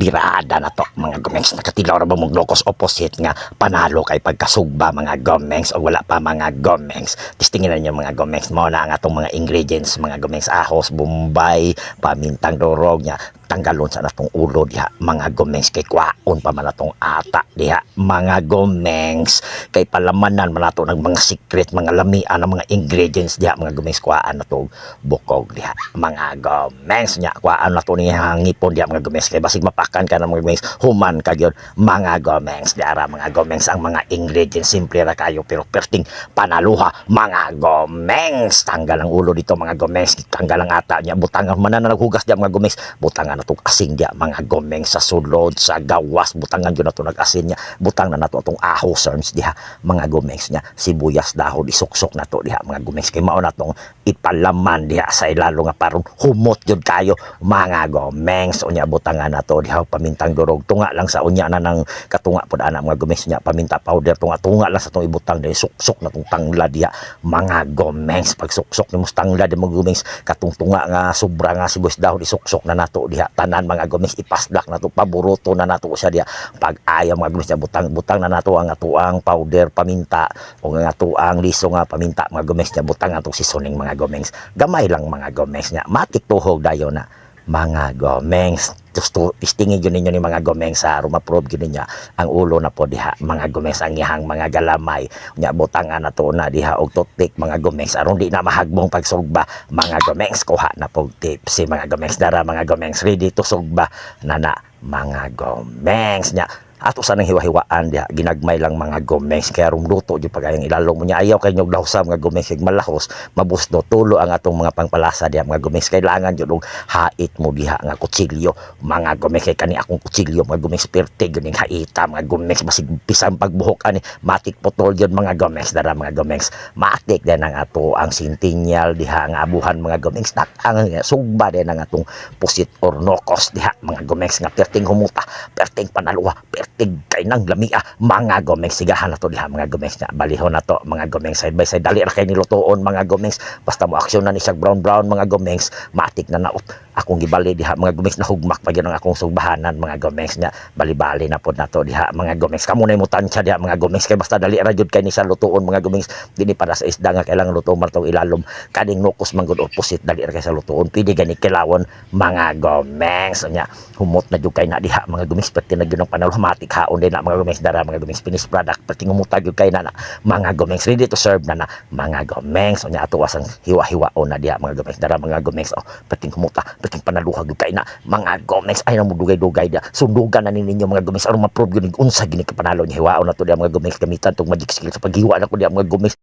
birada na to mga gomengs nakatilaw ra ba mong locos opposite nga panalo kay pagkasugba mga gomengs o wala pa mga gomengs tistingin ninyo mga gomengs mo na ang atong mga ingredients mga gomengs ahos bombay pamintang dorog nya tanggalon sa natong ulo diha. Mga gomengs kay kwaon pa man natong ata diha. Mga gomengs kay palamanan man nato ng mga secret mga lamian ng mga ingredients diha. Mga gomengs kwaan nato bukog diha. Mga gomengs nya kwaan nato ni hangipon diha mga gomengs. Kay basig mapakan ka ng mga gomengs. Human ka gyud mga gomengs. Diara mga gomengs ang mga ingredients. Simple ra kayo pero perting panaluha mga gomengs. Tanggal ang ulo dito mga gomengs. Tanggal ang ata niya. Butangan man na naghugas diha mga gomengs. Butangan na itong asin diya mga gomeng sa sulod sa gawas butangan yun na ito nag-asin niya butang na na ito itong aho serms diha mga gomengs niya sibuyas dahon isuksok na to diha mga gomengs kay mao na itong ipalaman diha sa ilalo nga parang humot yun kayo mga gomengs unya butangan na to diha pamintang durog. Tunga lang sa unya na ng katunga pod ana mga gomengs niya paminta powder tunga tunga lang sa itong ibutang diha suksok na itong tangla diha mga gomengs pag suksok ni tangla di mga gomengs katong tunga nga sobra nga sibuyas dahon isuksok na nato diha tanan mga gomis ipasdak na to paboruto na nato siya diya. Pag ayaw mga niya butang butang na nato ang atuang powder paminta o nga atuang liso nga paminta mga gomis niya butang atong seasoning mga gomengs gamay lang mga gomengs niya. Matik tuhog dayo na mga gomengs gusto pistingin yun ninyo ni mga gomengs sa rumaprove yun niya ang ulo na po diha. Mga gomengs ang ihang mga galamay. Nya butangan na to na diha. Og tutik mga gomengs aron di na mahagbong pagsugba. Mga gomengs kuha na po tips. Si mga gomengs dara mga gomengs ready to sugba. Na na mga gomengs nya ato sa nang hiwa-hiwaan diha ginagmay lang mga gomengs kaya rumluto jud pagayang ilalong mo niya. Ayaw kay nyog dawsa mga gomengs kay malahos mabusdo tulo ang atong mga pangpalasa diha mga gomengs kailangan jud og hait mo diha nga kutsilyo mga gomengs kay kani akong kutsilyo mga gomengs perte gyud ning haita mga gomengs basig pisang pagbuhok ani matik putol jud mga gomengs dara mga gomengs matik din ang ato ang sintinyal diha nga abuhan mga gomengs tak ang sugba din ang atong pusit or nokos diha mga gomengs nga perting humuta perting panaluwa perting kay nang lamia mga gomengs sigahan na to diha mga gomengs na. Balihon na to mga gomengs side by side dali ra kay nilutoon mga gomengs basta mo aksyon na ni siya brown brown mga gomengs matik na naot. Akong gibali diha mga gomengs na hugmak pa gyud akong sugbahanan mga gomengs nya bali-bali na pod nato diha mga gomengs kamo na mo tansya diha mga gomengs kay basta dali ra jud kay ni sa lutoon mga gomengs dini para sa isda nga kailangan lutoon man tong ilalom. Kading nukos man gud opposite dali ra kay sa lutoon. Pwede gani kilawon mga gomengs nya humot na jud kay na diha mga gomengs pati na gyud ang panahon haon din na mga gomengs dara mga gomengs finished product. Pati ngumutag jud kay na na mga gomengs ready to serve na na mga gomengs nya ato wasang hiwa-hiwaon na diha mga gomengs dara mga gomengs oh pati kumuta pati panaluhag jud kay na mga gomengs ay nang dugay-dugay dia sundugan na ni ninyo mga gomengs aron ma-prove gyud unsa gini kapanalo niya hiwaon na to diha mga gomengs gamitan tong magic skill sa paghiwa na ko diha mga gomengs